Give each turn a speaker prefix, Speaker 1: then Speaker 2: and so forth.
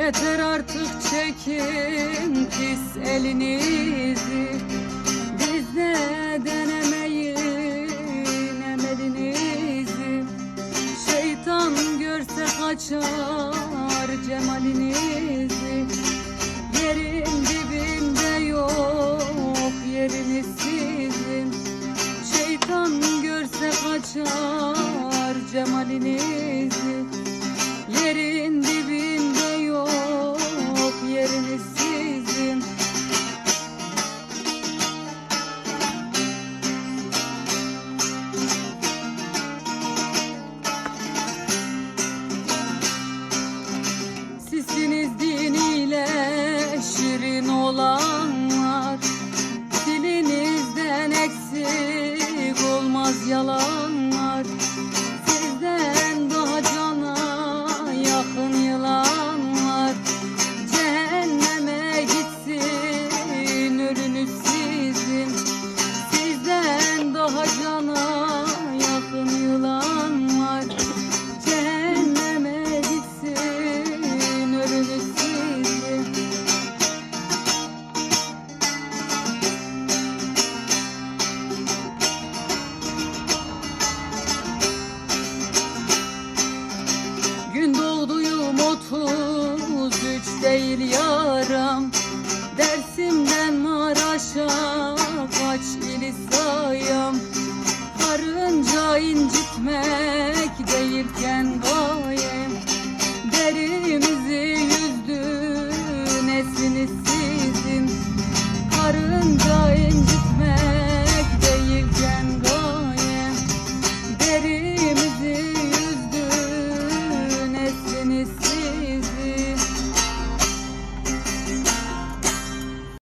Speaker 1: Yeter artık çekin pis elinizi. Bizde denemeyin emelinizi. Şeytan görse kaçar cemalinizi. Yerin dibinde yok yeriniz sizin. Şeytan görse kaçar cemalinizi heart. otuz üç değil yaram. Dersimden Maraş'a kaç ili sayam. Karınca incitmek değilken gayem.